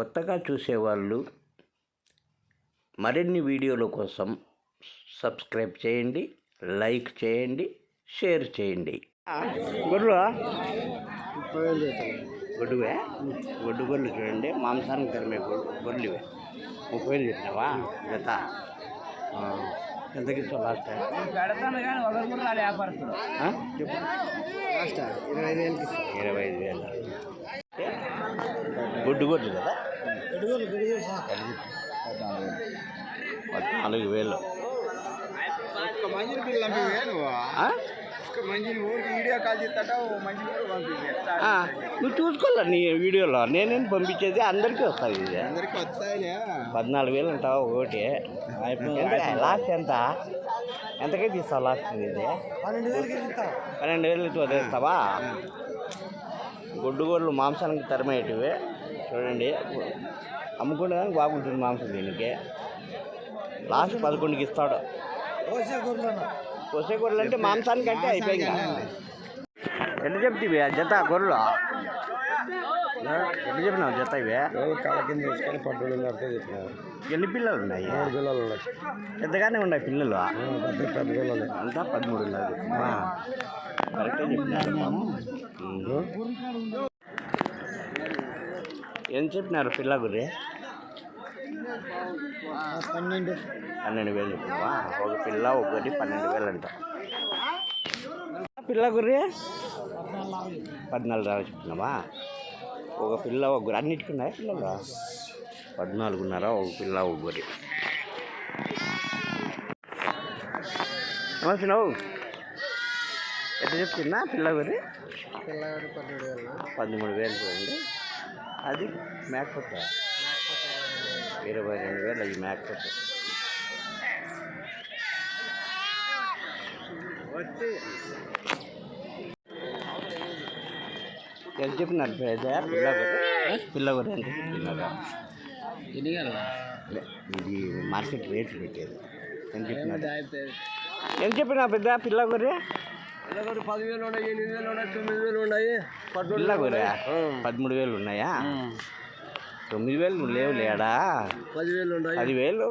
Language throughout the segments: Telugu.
కొత్తగా చూసేవాళ్ళు మరిన్ని వీడియోల కోసం సబ్స్క్రైబ్ చేయండి లైక్ చేయండి షేర్ చేయండి. గొర్రెలు గొడ్డువే? గొడ్డు గొర్రెలు చూడండి మాంసానికి తరిమే గొర్రెలు ఇవే ముప్పై వేలు చెప్పినావా? జత. ఎంతకి లాస్ట్ టైం పెడతాను కానీ ఒకరు కూడా రాలే వ్యాపారస్తులు. ఆ? చెప్పు. లాస్ట్ ఇరవై ఐదు వేలకి ఇస్తాను ఇరవై ఐదు వేలు. గుడ్డు గొడ్డు కదా? పద్నాలుగు వేలు. నువ్వు? చూసుకోలే నీ వీడియోలో. నేనేం పంపించేది? అందరికీ వస్తుంది ఇది పద్నాలుగు వేలు అంటావు? ఒకటి లాస్ట్ ఎంత? ఎంతకే తీస్తావు లాస్ట్ ఇది పన్నెండు వేలు వదిలేస్తావా? గుడ్డు గోళ్ళు మాంసానికి తరమేటివి. చూడండి. అమ్ముకుంటే కానీ బాగుంటుంది మాంసం దీనికి. లాస్ట్ పదకొండుకి ఇస్తాడు. కొసే గొర్రెలు అంటే మాంసానికి అంటే అయిపోయింది ఎట్లా చెప్తివి? ఆ జత గొర్రెలు? ఎట్లా చెప్పినావు జత ఇవి? కాళ్ళ కింద తీసుకొని ఎన్ని పిల్లలు ఉన్నాయి? మూడు పిల్లలు ఉన్నాయి. పెద్దగానే ఉన్నాయి పిల్లలు? పెద్ద పెద్ద పిల్లలు అంతా పదమూడు ఉన్నది ఏం చెప్పినారు పిల్ల గురి? పన్నెండు. పన్నెండు వేలు చెప్పినావా? ఒక పిల్ల ఒకటి పన్నెండు వేలు అంట పిల్ల గురి? పద్నాలుగు రావు చెప్పినావా? ఒక పిల్ల ఒక గురి అన్నిటికీ ఉన్నాయా పిల్లలు? పద్నాలుగున్నర ఒక పిల్ల ఒక గురి ఏమవుతున్నావు ఎట్లా చెప్తున్నా పిల్ల గురి? పిల్లగాడు పన్నెండు వేలు పదమూడు వేలు చూడండి. అది మేకపోతే ఇరవై రెండు వేలు అది మేకపోతే వచ్చి ఎంత చెప్పినారు పేద? పిల్ల గురి? పిల్ల గురి ఎంత లే, ఇది మార్కెట్ రేట్లు పెట్టేది. ఎంత చెప్పినారు? ఎంత చెప్పినా పెద్ద పిల్ల గురి పిల్లగాడు పదివేలు ఉన్నాయి ఎనిమిది వేలు ఉన్నాయి తొమ్మిది వేలు ఉన్నాయి పిల్ల గురి పదమూడు వేలు ఉన్నాయా? తొమ్మిది వేలు నువ్వు లేవు లేడా పదివేలు ఉన్నాయి. పదివేలు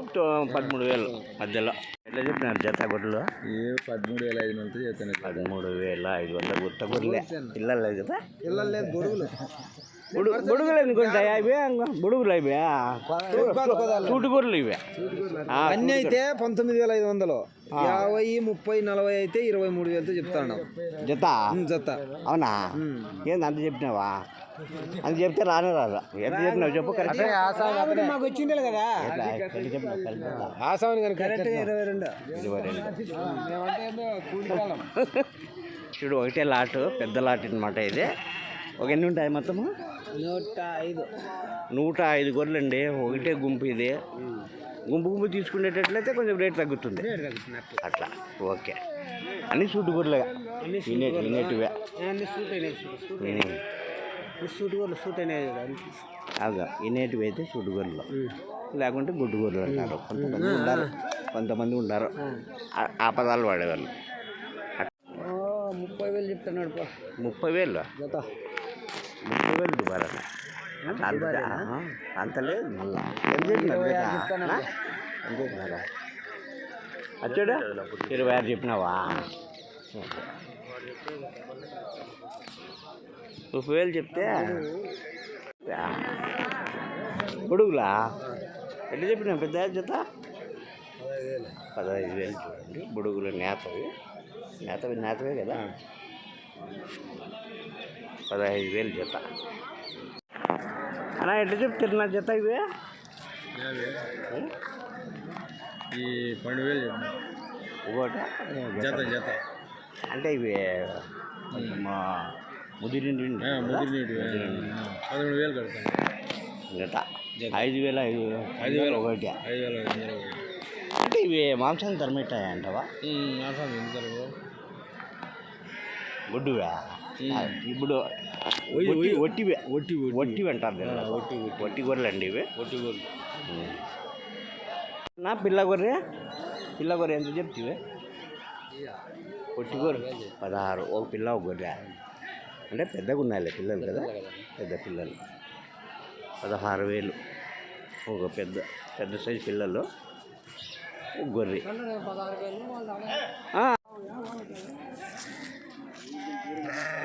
పదమూడు వేలు మధ్యలో. ఎట్లా చెప్పినారు జత గొడ్లు ఏ పదమూడు వేల ఐదు వందలు చెప్తాను పదమూడు వేల ఐదు వందల గుత్త గొర్రెలే పిల్లలు లేదు కదా? పిల్లలు లేదు గొడుగులు. బుడుగులు ఎందుకుంటాయా ఇవే బుడుగులు ఇవే. సూటు గొర్రెలు ఇవే. అన్నీ అయితే పంతొమ్మిది వేల ఐదు వందలు. యాభై ముప్పై నలభై అయితే ఇరవై మూడు వేలతో చెప్తాను జత? జత. అవునా? ఏంది అంత చెప్పినావా? అంత చెప్తే రానే రాదు. ఎంత చెప్పినావు చెప్పు కరెక్ట్ మాకు వచ్చిండే కదా. ఆసామని కానీ కరెక్ట్ ఇరవై రెండు. ఇరవై రెండు. చూడు ఒకటే లాటు పెద్ద లాట్ అనమాట ఇది. ఒక ఎన్ని ఉంటాయి మొత్తము? నూట ఐదు నూట ఐదు గొర్రెలు అండి ఒకటే గుంపు ఇది. గుంపు గుంపు తీసుకునేటట్లయితే కొంచెం రేట్ తగ్గుతుంది. అట్లా. ఓకే. అన్ని సూటు గొర్రెలుగా. వినేటి వినేటివే. అన్ని సూట్ వినేటివి అయితే సూటు గొర్రెలు. లేకుంటే గుడ్డు గొర్రెలు అంటారు. కొంతమంది ఉన్నారు కొంతమంది ఉన్నారు ఆ- పదాలు వాడేవాళ్ళు. ముప్పై వేలు చెప్తున్నాడు ముప్పై వేలు? వేలు దుబారా అంత లేదు. మళ్ళా. అచ్చాడు ఇరవై ఆరు చెప్పినావా. ముప్పై వేలు చెప్తే? ఆ, బుడుగులా ఎట్లా చెప్పినా పెద్ద జత పదహైదు వేలు. చూడండి. బుడుగులు నేతవి. నేతవి నేతవే కదా. పదహైదు వేలు జత. అలా ఎట్లా చెప్తారు నా జత ఇవే? ఈ పన్నెండు వేలు ఒకటా? జత జత. అంటే ఇవి మా ముదిరి ముదిరి పదమూడు వేలు కడతాను జత. ఐదు వేల ఐదు ఐదు వేల. ఒకటి ఐదు వేల అంటే ఇవి మాంసం తరమిట్టాయి అంటవా? ఆసాం ఎంత గుడ్డువే ఆ, ఇప్పుడు ఒట్టి. ఒట్టివే. ఒట్టి ఒట్టి. అంటారు. ఒట్టి ఒట్టి. గొర్రెలు అండి ఇవి? ఒట్టి ఉం. నా పిల్ల గొర్రె? పిల్ల గొర్రె ఎంత చెప్తివే? ఒట్టి గొర్రె. పదహారు. ఒక పిల్ల ఒక గొర్రె. అంటే పెద్దగా ఉన్నాయి పిల్లలు కదా? పెద్ద పిల్లలు. పదహారు వేలు. ఒక పెద్ద పెద్ద సైజు పిల్లలు. గొర్రె. ఆ.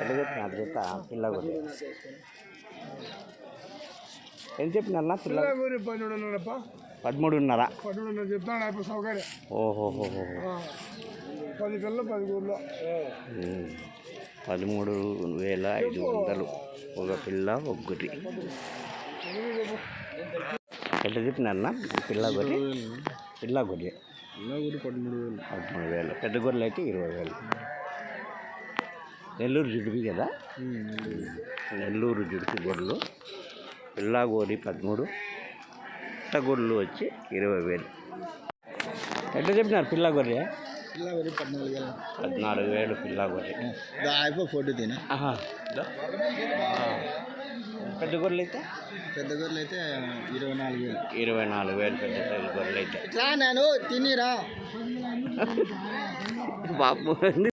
ఎట్లా చెప్పినారు పిల్ల గొర్రె ఏం చెప్పినారా పిల్ల? పదమూడున్నర. చెప్తాను అయిపోయి సౌకర్యం. ఓహోహో పది పిల్లలు పది. పదమూడు వేల ఐదు వందలు. ఒక పిల్ల ఒక గొర్రె ఎట్లా చెప్పినారన్నా? పిల్ల గొర్రె పిల్ల గొర్రె ఒకటి పదమూడు వేలు. పదమూడు వేలు. పెద్ద గొర్రెలు అయితే ఇరవై వేలు. నెల్లూరు జుడిపి కదా? నెల్లూరు జుడిపి గొర్రెలు పిల్ల గోరి పదమూడు. గొర్రెలు వచ్చి ఇరవై వేలు. ఎట్లా చెప్పినారు పిల్ల గొర్రె పద్నాలుగు వేలు. పద్నాలుగు వేలు పిల్ల గొర్రె అయిపోయి ఫోటో తిన. పెద్ద గొర్రెలు అయితే పెద్ద గొర్రెలు అయితే ఇరవై నాలుగు వేలు. ఇరవై నాలుగు వేలు పెద్ద సైజు గొర్రెలు అయితే నేను తినిరా. బాబు.